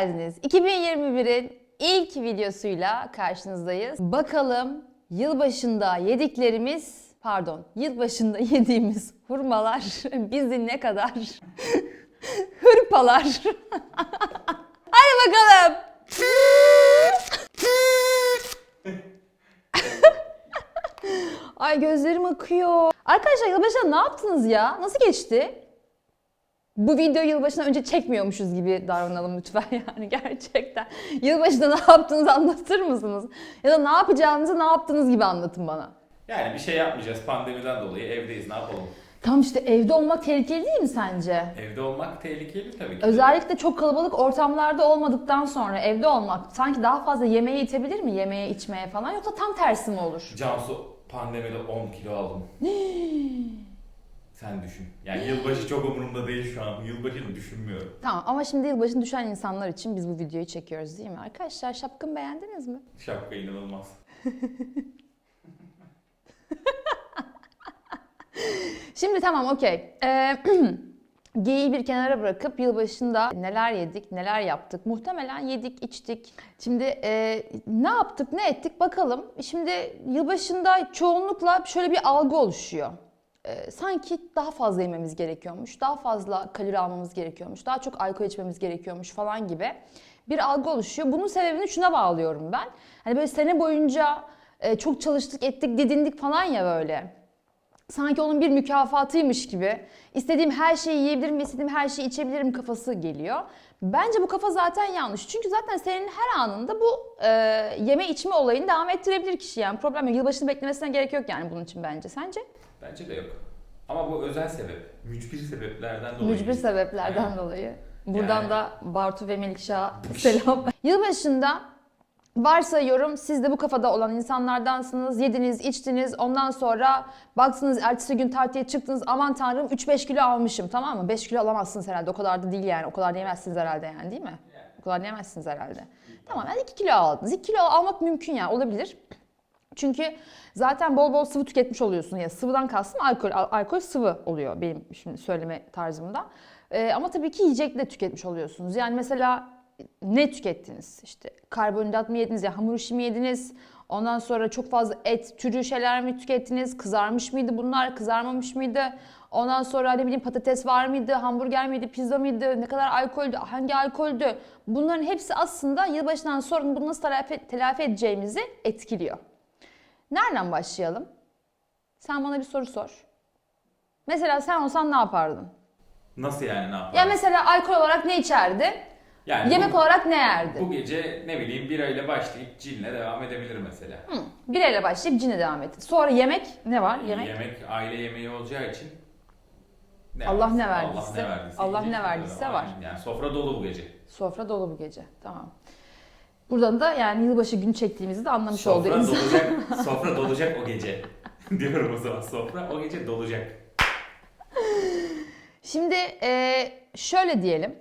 geldiniz. 2021'in ilk videosuyla karşınızdayız. Bakalım yılbaşında yediklerimiz, pardon, yılbaşında yediğimiz hurmalar bizi ne kadar hırpalar. Hadi bakalım. Ay gözlerim akıyor. Arkadaşlar yılbaşında ne yaptınız ya? Nasıl geçti? Bu videoyu yılbaşından önce çekmiyormuşuz gibi davranalım lütfen yani gerçekten. Yılbaşında ne yaptığınızı anlatır mısınız? Ya da ne yapacağınızı ne yaptınız gibi anlatın bana. Yani bir şey yapmayacağız pandemiden dolayı evdeyiz ne yapalım? Tam işte evde olmak tehlikeli değil mi sence? Evde olmak tehlikeli tabii ki. Özellikle çok kalabalık ortamlarda olmadıktan sonra evde olmak sanki daha fazla yemeğe itebilir mi? Yemeğe, içmeye falan yoksa tam tersi mi olur? Cansu pandemide 10 kilo aldım. Sen düşün. Yani yılbaşı çok umurumda değil şu an. Yılbaşını düşünmüyorum. Tamam ama şimdi yılbaşını düşen insanlar için biz bu videoyu çekiyoruz değil mi? Arkadaşlar şapkımı beğendiniz mi? Şapka inanılmaz. Şimdi tamam okey. Ee, geyiği bir kenara bırakıp yılbaşında neler yedik, neler yaptık. Muhtemelen yedik, içtik. Şimdi e, ne yaptık, ne ettik bakalım. Şimdi yılbaşında çoğunlukla şöyle bir algı oluşuyor. Ee, sanki daha fazla yememiz gerekiyormuş, daha fazla kalori almamız gerekiyormuş, daha çok alkol içmemiz gerekiyormuş falan gibi bir algı oluşuyor. Bunun sebebini şuna bağlıyorum ben. Hani böyle sene boyunca e, çok çalıştık, ettik, didindik falan ya böyle sanki onun bir mükafatıymış gibi istediğim her şeyi yiyebilirim, istediğim her şeyi içebilirim kafası geliyor. Bence bu kafa zaten yanlış. Çünkü zaten senin her anında bu e, yeme içme olayını devam ettirebilir kişi yani. Problem yok. Yılbaşını beklemesine gerek yok yani bunun için bence. Sence? Bence de yok. Ama bu özel sebep. Mücbir sebeplerden dolayı. Mücbir sebeplerden dolayı. Buradan Yani. da Bartu ve Melikşah'a selam. Yılbaşında varsayıyorum siz de bu kafada olan insanlardansınız. Yediniz, içtiniz. Ondan sonra baktınız ertesi gün tartıya çıktınız. Aman tanrım 3-5 kilo almışım tamam mı? 5 kilo alamazsınız herhalde. O kadar da değil yani. O kadar da yemezsiniz herhalde yani değil mi? O kadar da yemezsiniz herhalde. Tamam yani 2 kilo aldınız. 2 kilo almak mümkün yani olabilir. Çünkü zaten bol bol sıvı tüketmiş oluyorsun. Ya sıvıdan kastım alkol. Al- alkol sıvı oluyor benim şimdi söyleme tarzımda. Ee, ama tabii ki yiyecek de tüketmiş oluyorsunuz. Yani mesela ne tükettiniz? İşte karbonhidrat mı yediniz ya hamur işi mi yediniz? Ondan sonra çok fazla et türü şeyler mi tükettiniz? Kızarmış mıydı bunlar? Kızarmamış mıydı? Ondan sonra ne bileyim patates var mıydı? Hamburger miydi? Pizza mıydı? Ne kadar alkoldü? Hangi alkoldü? Bunların hepsi aslında yılbaşından sonra bunu nasıl telafi, telafi edeceğimizi etkiliyor. Nereden başlayalım? Sen bana bir soru sor. Mesela sen olsan ne yapardın? Nasıl yani ne yapalım? Ya mesela alkol olarak ne içerdi? Yani Yemek bu, olarak ne yerdi? bu gece ne bileyim birayla başlayıp cinle devam edebilir mesela. Hı, bireyle başlayıp cine devam etti. Sonra yemek ne var? Yemek. Yemek aile yemeği olacağı için ne Allah ne verdiyse, Allah ne verdiyse, Allah yiyecek ne verdiyse var. Aynen. Yani sofra dolu bu gece. Sofra dolu bu gece. Tamam. Buradan da yani yılbaşı günü çektiğimizi de anlamış oldu Sofra insan. dolacak, sofra dolacak o gece. Diyorum o zaman sofra o gece dolacak. Şimdi e, şöyle diyelim.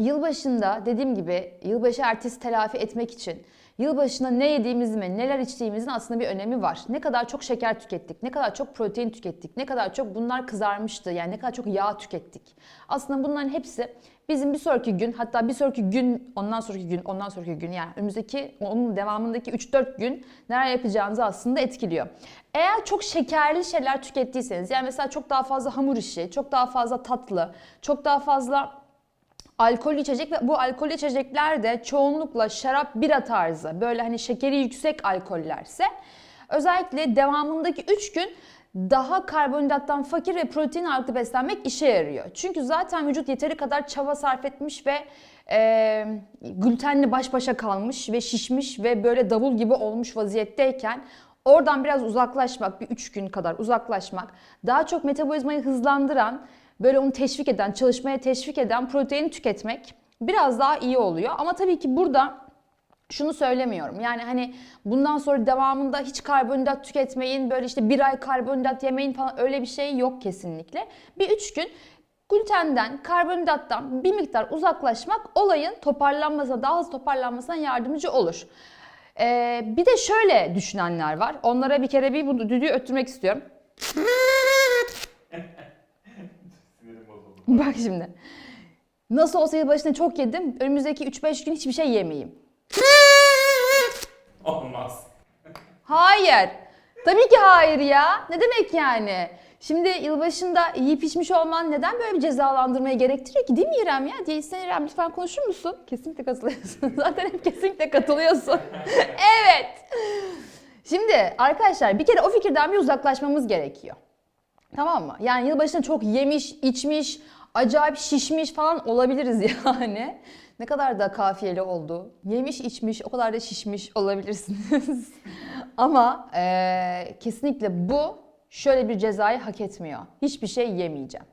Yılbaşında dediğim gibi yılbaşı ertesi telafi etmek için yılbaşında ne yediğimizin ve neler içtiğimizin aslında bir önemi var. Ne kadar çok şeker tükettik, ne kadar çok protein tükettik, ne kadar çok bunlar kızarmıştı, yani ne kadar çok yağ tükettik. Aslında bunların hepsi bizim bir sonraki gün hatta bir sonraki gün, ondan sonraki gün, ondan sonraki gün yani önümüzdeki onun devamındaki 3-4 gün neler yapacağınızı aslında etkiliyor. Eğer çok şekerli şeyler tükettiyseniz yani mesela çok daha fazla hamur işi, çok daha fazla tatlı, çok daha fazla alkollü içecek ve bu alkollü içecekler de çoğunlukla şarap bira tarzı böyle hani şekeri yüksek alkollerse özellikle devamındaki 3 gün daha karbonhidrattan fakir ve protein ağırlıklı beslenmek işe yarıyor. Çünkü zaten vücut yeteri kadar çaba sarf etmiş ve e, glutenle baş başa kalmış ve şişmiş ve böyle davul gibi olmuş vaziyetteyken oradan biraz uzaklaşmak, bir 3 gün kadar uzaklaşmak, daha çok metabolizmayı hızlandıran böyle onu teşvik eden, çalışmaya teşvik eden proteini tüketmek biraz daha iyi oluyor. Ama tabii ki burada şunu söylemiyorum. Yani hani bundan sonra devamında hiç karbonhidrat tüketmeyin, böyle işte bir ay karbonhidrat yemeyin falan öyle bir şey yok kesinlikle. Bir üç gün glutenden, karbonhidrattan bir miktar uzaklaşmak olayın toparlanmasına, daha hızlı toparlanmasına yardımcı olur. Ee, bir de şöyle düşünenler var. Onlara bir kere bir bu düdüğü öttürmek istiyorum. Bak şimdi. Nasıl olsa yılbaşında çok yedim. Önümüzdeki 3-5 gün hiçbir şey yemeyeyim. Olmaz. Hayır. Tabii ki hayır ya. Ne demek yani? Şimdi yılbaşında yiyip içmiş olman neden böyle bir cezalandırmaya gerektiriyor ki? Değil mi İrem ya? Diyetisyen İrem lütfen konuşur musun? Kesinlikle katılıyorsun. Zaten hep kesinlikle katılıyorsun. evet. Şimdi arkadaşlar bir kere o fikirden bir uzaklaşmamız gerekiyor. Tamam mı? Yani yılbaşında çok yemiş, içmiş, acayip şişmiş falan olabiliriz yani. Ne kadar da kafiyeli oldu. Yemiş, içmiş, o kadar da şişmiş olabilirsiniz. Ama eee, kesinlikle bu şöyle bir cezayı hak etmiyor. Hiçbir şey yemeyeceğim.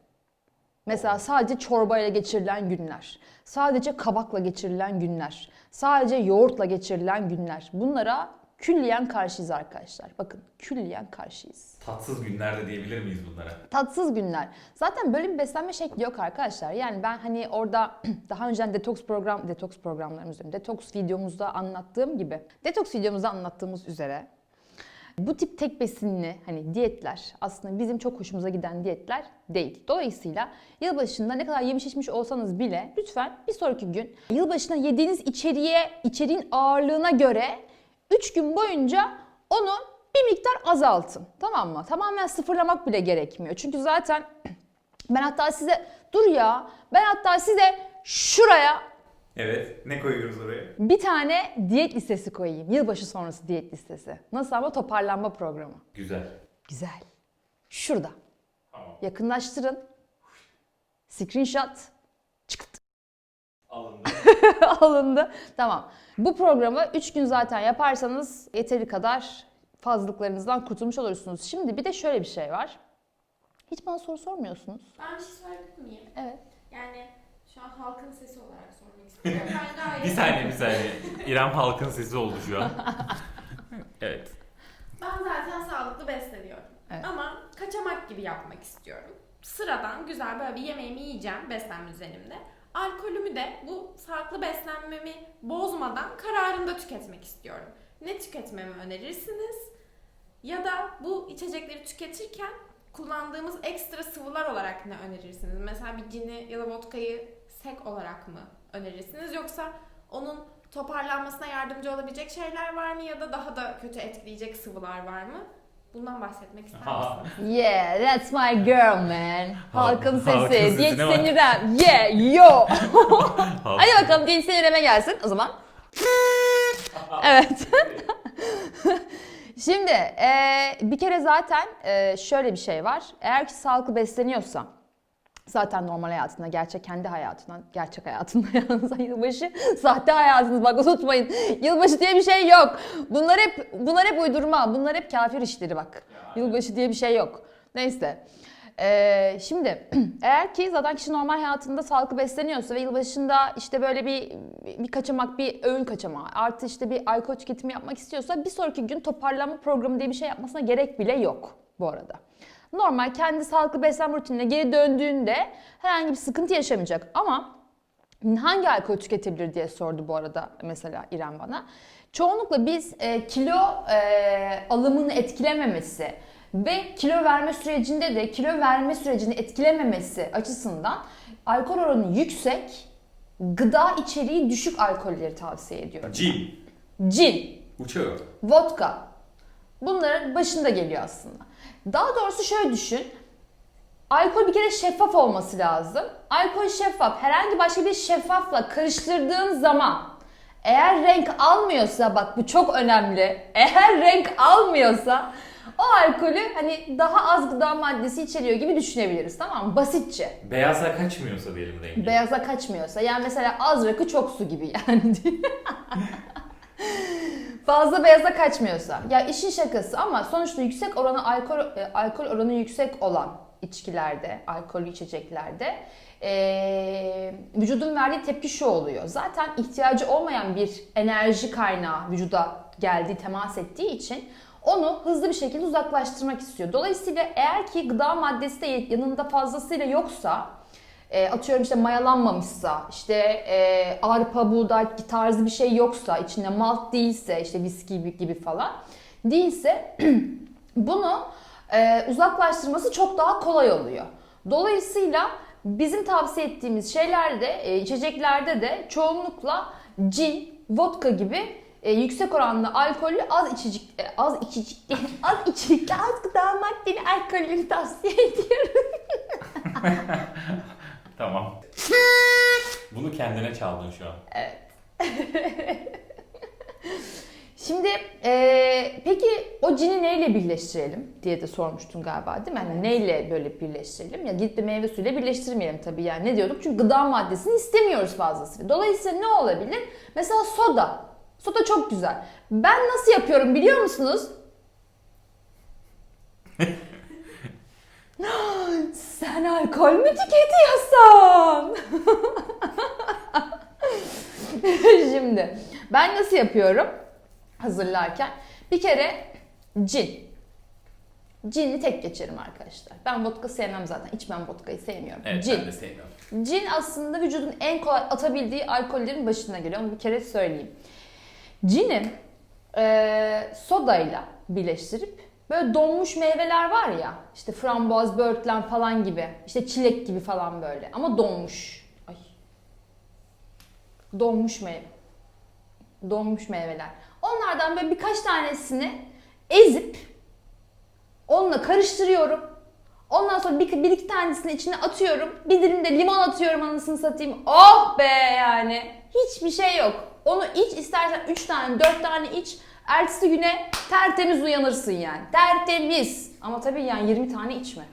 Mesela sadece çorbayla geçirilen günler, sadece kabakla geçirilen günler, sadece yoğurtla geçirilen günler. Bunlara külliyen karşıyız arkadaşlar. Bakın külliyen karşıyız. Tatsız günlerde diyebilir miyiz bunlara? Tatsız günler. Zaten böyle bir beslenme şekli yok arkadaşlar. Yani ben hani orada daha önceden detoks program, detoks programlarımız, detoks videomuzda anlattığım gibi, detoks videomuzda anlattığımız üzere bu tip tek besinli hani diyetler aslında bizim çok hoşumuza giden diyetler değil. Dolayısıyla yılbaşında ne kadar yemiş içmiş olsanız bile lütfen bir sonraki gün yılbaşında yediğiniz içeriğe, içeriğin ağırlığına göre 3 gün boyunca onu bir miktar azaltın. Tamam mı? Tamamen sıfırlamak bile gerekmiyor. Çünkü zaten ben hatta size dur ya ben hatta size şuraya Evet. Ne koyuyoruz oraya? bir tane diyet listesi koyayım. Yılbaşı sonrası diyet listesi. Nasıl ama toparlanma programı. Güzel. Güzel. Şurada. Tamam. Yakınlaştırın. Screenshot. Çıktı. Alındı. Alındı. Tamam. Bu programı 3 gün zaten yaparsanız yeteri kadar fazlalıklarınızdan kurtulmuş olursunuz. Şimdi bir de şöyle bir şey var. Hiç bana soru sormuyorsunuz. Ben bir şey sorabilir miyim? Evet. Yani şu an halkın sesi olarak sormak istiyorum. Ben gayet... bir saniye bir saniye. İrem halkın sesi oldu şu an. evet. Ben zaten sağlıklı besleniyorum. Evet. Ama kaçamak gibi yapmak istiyorum. Sıradan güzel böyle bir yemeğimi yiyeceğim beslenme düzenimde. Alkolümü de bu sağlıklı beslenmemi bozmadan kararında tüketmek istiyorum. Ne tüketmemi önerirsiniz? Ya da bu içecekleri tüketirken kullandığımız ekstra sıvılar olarak ne önerirsiniz? Mesela bir cini ya da vodkayı sek olarak mı önerirsiniz? Yoksa onun toparlanmasına yardımcı olabilecek şeyler var mı ya da daha da kötü etkileyecek sıvılar var mı? Bundan bahsetmek ister Aha. misiniz? Yeah, that's my girl man. Halkın sesi. halkın sesine Diyetisyen bak. Yeah, yo. Hadi bakalım diyetisyen İrem'e gelsin o zaman. evet. Şimdi eee, bir kere zaten eee, şöyle bir şey var. Eğer ki sağlıklı besleniyorsa zaten normal hayatında, gerçek kendi hayatından, gerçek hayatında yalnız yılbaşı, sahte hayatınız bak unutmayın. Yılbaşı diye bir şey yok. Bunlar hep bunlar hep uydurma. Bunlar hep kafir işleri bak. Yılbaşı diye bir şey yok. Neyse. Ee, şimdi eğer ki zaten kişi normal hayatında sağlıklı besleniyorsa ve yılbaşında işte böyle bir bir kaçamak, bir öğün kaçamağı artı işte bir alkol tüketimi yapmak istiyorsa bir sonraki gün toparlanma programı diye bir şey yapmasına gerek bile yok bu arada. Normal kendi sağlıklı beslenme rutinine geri döndüğünde herhangi bir sıkıntı yaşamayacak ama hangi alkol tüketebilir diye sordu bu arada mesela İrem bana. Çoğunlukla biz e, kilo e, alımını etkilememesi ve kilo verme sürecinde de kilo verme sürecini etkilememesi açısından alkol oranı yüksek, gıda içeriği düşük alkolleri tavsiye ediyorum. Cin. Cin, Uçuyor. vodka. Bunların başında geliyor aslında. Daha doğrusu şöyle düşün. Alkol bir kere şeffaf olması lazım. Alkol şeffaf. Herhangi başka bir şeffafla karıştırdığın zaman eğer renk almıyorsa bak bu çok önemli. Eğer renk almıyorsa o alkolü hani daha az gıda maddesi içeriyor gibi düşünebiliriz tamam mı? Basitçe. Beyaza kaçmıyorsa diyelim rengi. Beyaza kaçmıyorsa. Yani mesela az rakı çok su gibi yani. Fazla beyaza kaçmıyorsa. Ya işin şakası ama sonuçta yüksek oranı alkol e, alkol oranı yüksek olan içkilerde, alkollü içeceklerde e, vücudun verdiği tepki şu oluyor. Zaten ihtiyacı olmayan bir enerji kaynağı vücuda geldiği, temas ettiği için onu hızlı bir şekilde uzaklaştırmak istiyor. Dolayısıyla eğer ki gıda maddesi de yanında fazlasıyla yoksa e, atıyorum işte mayalanmamışsa, işte e, arpa, buğday tarzı bir şey yoksa, içinde malt değilse, işte viski gibi, falan değilse bunu e, uzaklaştırması çok daha kolay oluyor. Dolayısıyla bizim tavsiye ettiğimiz şeylerde, e, içeceklerde de çoğunlukla cin, vodka gibi e, yüksek oranlı alkollü az içecek e, az içecek az içecekli az gıda maddeli alkolleri tavsiye ediyorum. Tamam. Bunu kendine çaldın şu an. Şimdi e, peki o cini neyle birleştirelim diye de sormuştun galiba değil mi? Hani neyle böyle birleştirelim? Ya gidip de meyve suyuyla birleştirmeyelim tabii yani. Ne diyorduk? Çünkü gıda maddesini istemiyoruz fazlasıyla. Dolayısıyla ne olabilir? Mesela soda. Soda çok güzel. Ben nasıl yapıyorum biliyor musunuz? Sen alkol mü tüketiyorsun? Şimdi ben nasıl yapıyorum hazırlarken? Bir kere cin. Cinli tek geçerim arkadaşlar. Ben vodka sevmem zaten. İçmem vodkayı sevmiyorum. Evet cin. ben de sevmiyorum. Cin aslında vücudun en kolay atabildiği alkollerin başına geliyor. Onu bir kere söyleyeyim. Cini e, sodayla birleştirip böyle donmuş meyveler var ya işte frambuaz, böğürtlen falan gibi işte çilek gibi falan böyle ama donmuş. Ay. Donmuş meyve. Donmuş meyveler. Onlardan böyle birkaç tanesini ezip onunla karıştırıyorum. Ondan sonra bir, bir iki tanesini içine atıyorum. Bir dilim de limon atıyorum anasını satayım. Oh be yani. Hiçbir şey yok. Onu iç istersen 3 tane 4 tane iç. Ertesi güne tertemiz uyanırsın yani. Tertemiz. Ama tabii yani 20 tane içme.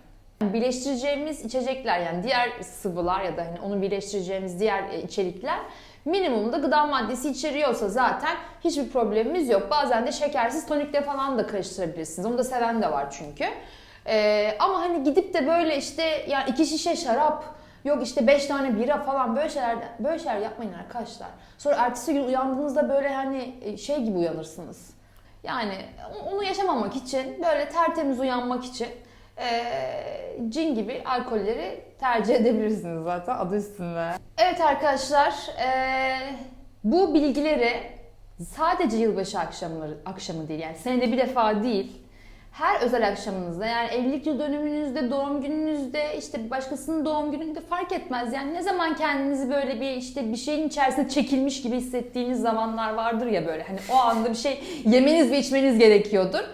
Birleştireceğimiz içecekler yani diğer sıvılar ya da hani onu birleştireceğimiz diğer e, içerikler minimumda gıda maddesi içeriyorsa zaten hiçbir problemimiz yok. Bazen de şekersiz tonikle falan da karıştırabilirsiniz. Onu da seven de var çünkü. Ee, ama hani gidip de böyle işte yani iki şişe şarap yok işte beş tane bira falan böyle şeyler böyle şeyler yapmayın arkadaşlar. Sonra ertesi gün uyandığınızda böyle hani e, şey gibi uyanırsınız. Yani onu yaşamamak için böyle tertemiz uyanmak için ee, cin gibi alkolleri tercih edebilirsiniz zaten adı üstünde. Evet arkadaşlar ee, bu bilgileri sadece yılbaşı akşamları akşamı değil yani senede bir defa değil her özel akşamınızda yani evlilik yıl dönümünüzde, doğum gününüzde, işte başkasının doğum gününde fark etmez. Yani ne zaman kendinizi böyle bir işte bir şeyin içerisinde çekilmiş gibi hissettiğiniz zamanlar vardır ya böyle. Hani o anda bir şey yemeniz ve içmeniz gerekiyordur.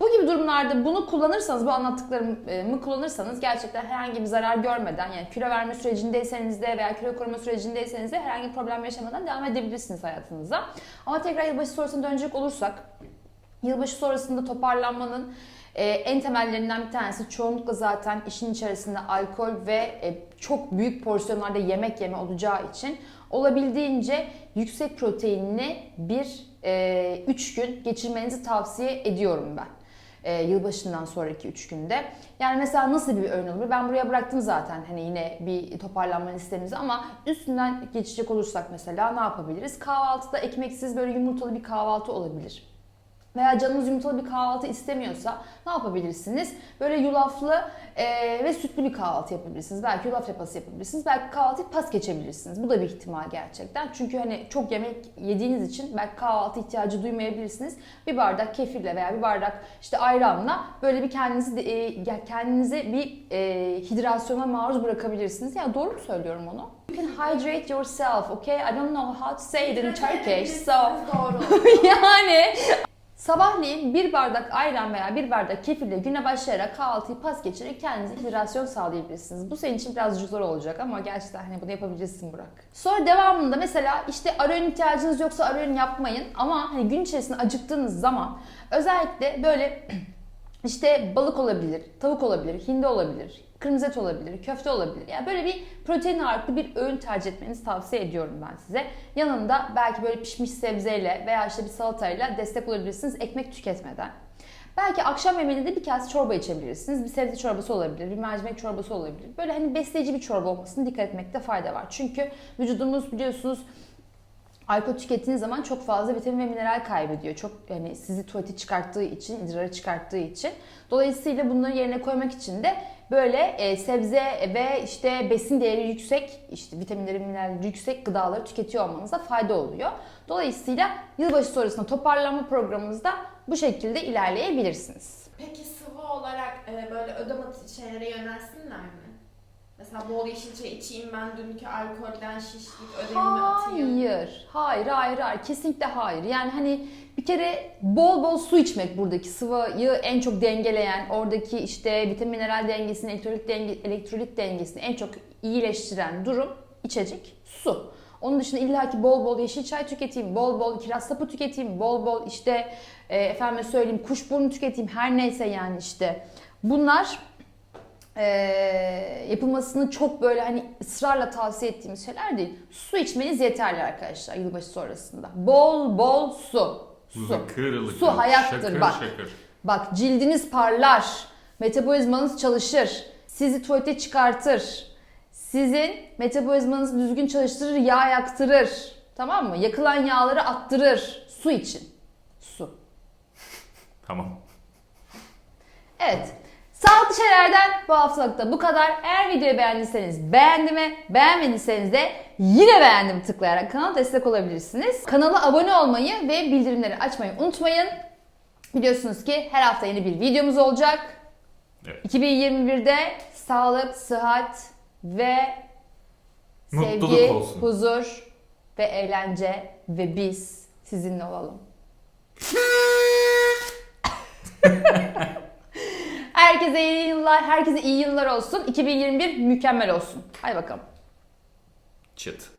Bu gibi durumlarda bunu kullanırsanız, bu anlattıklarımı kullanırsanız gerçekten herhangi bir zarar görmeden yani kilo verme sürecindeyseniz de veya kilo koruma sürecindeyseniz de herhangi bir problem yaşamadan devam edebilirsiniz hayatınıza. Ama tekrar yılbaşı sorusuna dönecek olursak Yılbaşı sonrasında toparlanmanın e, en temellerinden bir tanesi çoğunlukla zaten işin içerisinde alkol ve e, çok büyük porsiyonlarda yemek yeme olacağı için olabildiğince yüksek proteinli bir 3 gün geçirmenizi tavsiye ediyorum ben. E, yılbaşından sonraki 3 günde. Yani mesela nasıl bir öğün olur? Ben buraya bıraktım zaten hani yine bir toparlanma listemizi ama üstünden geçecek olursak mesela ne yapabiliriz? Kahvaltıda ekmeksiz böyle yumurtalı bir kahvaltı olabilir veya canınız yumurtalı bir kahvaltı istemiyorsa ne yapabilirsiniz? Böyle yulaflı e, ve sütlü bir kahvaltı yapabilirsiniz. Belki yulaf yapası yapabilirsiniz. Belki kahvaltıyı pas geçebilirsiniz. Bu da bir ihtimal gerçekten. Çünkü hani çok yemek yediğiniz için belki kahvaltı ihtiyacı duymayabilirsiniz. Bir bardak kefirle veya bir bardak işte ayranla böyle bir kendinizi e, kendinizi bir e, hidrasyona maruz bırakabilirsiniz. Ya doğru mu söylüyorum onu? You can hydrate yourself, okay? I don't know how to say it in Turkish, so Doğru. yani Sabahleyin bir bardak ayran veya bir bardak kefirle güne başlayarak kahvaltıyı pas geçirerek kendinize hidrasyon sağlayabilirsiniz. Bu senin için birazcık zor olacak ama gerçekten hani bunu yapabilirsin Burak. Sonra devamında mesela işte ara öğün ihtiyacınız yoksa ara öğün yapmayın ama hani gün içerisinde acıktığınız zaman özellikle böyle işte balık olabilir, tavuk olabilir, hindi olabilir, kırmızı et olabilir, köfte olabilir. Yani böyle bir protein ağırlıklı bir öğün tercih etmenizi tavsiye ediyorum ben size. Yanında belki böyle pişmiş sebzeyle veya işte bir salatayla destek olabilirsiniz ekmek tüketmeden. Belki akşam yemeğinde de bir kase çorba içebilirsiniz. Bir sebze çorbası olabilir, bir mercimek çorbası olabilir. Böyle hani besleyici bir çorba olmasına dikkat etmekte fayda var. Çünkü vücudumuz biliyorsunuz alkol tükettiğiniz zaman çok fazla vitamin ve mineral kaybediyor. Çok yani sizi tuvalete çıkarttığı için, idrara çıkarttığı için. Dolayısıyla bunları yerine koymak için de böyle e, sebze ve işte besin değeri yüksek, işte vitaminleri, mineralleri yüksek gıdaları tüketiyor olmanıza fayda oluyor. Dolayısıyla yılbaşı sonrasında toparlanma programımızda bu şekilde ilerleyebilirsiniz. Peki sıvı olarak e, böyle ödem şeylere yönelsinler mi? Mesela bol yeşil çay içeyim ben dünkü alkolden şişlik ödevimi atayım. Hayır, hayır, hayır, hayır. Kesinlikle hayır. Yani hani bir kere bol bol su içmek buradaki sıvıyı en çok dengeleyen, oradaki işte vitamin mineral dengesini, elektrolit, denge, elektrolit dengesini en çok iyileştiren durum içecek su. Onun dışında illaki bol bol yeşil çay tüketeyim, bol bol kiraz sapı tüketeyim, bol bol işte e, efendime söyleyeyim kuşburnu tüketeyim her neyse yani işte. Bunlar e, yapılmasını çok böyle hani ısrarla tavsiye ettiğimiz şeyler değil. Su içmeniz yeterli arkadaşlar yılbaşı sonrasında. Bol bol su. Su. Lıkır lıkır. Su hayattır şakır bak. Şakır. Bak cildiniz parlar, metabolizmanız çalışır, sizi tuvalete çıkartır, sizin metabolizmanızı düzgün çalıştırır, yağ yaktırır. Tamam mı? Yakılan yağları attırır. Su için. Su. Tamam. Evet. Sağlıklı şeylerden bu haftalıkta bu kadar. Eğer videoyu beğendiyseniz beğendime, beğenmediyseniz de yine beğendim tıklayarak kanala destek olabilirsiniz. Kanala abone olmayı ve bildirimleri açmayı unutmayın. Biliyorsunuz ki her hafta yeni bir videomuz olacak. Evet. 2021'de sağlık, sıhhat ve Mutluluk sevgi, olsun. huzur ve eğlence ve biz sizinle olalım. Herkese iyi yıllar, herkese iyi yıllar olsun. 2021 mükemmel olsun. Hadi bakalım. Çıt.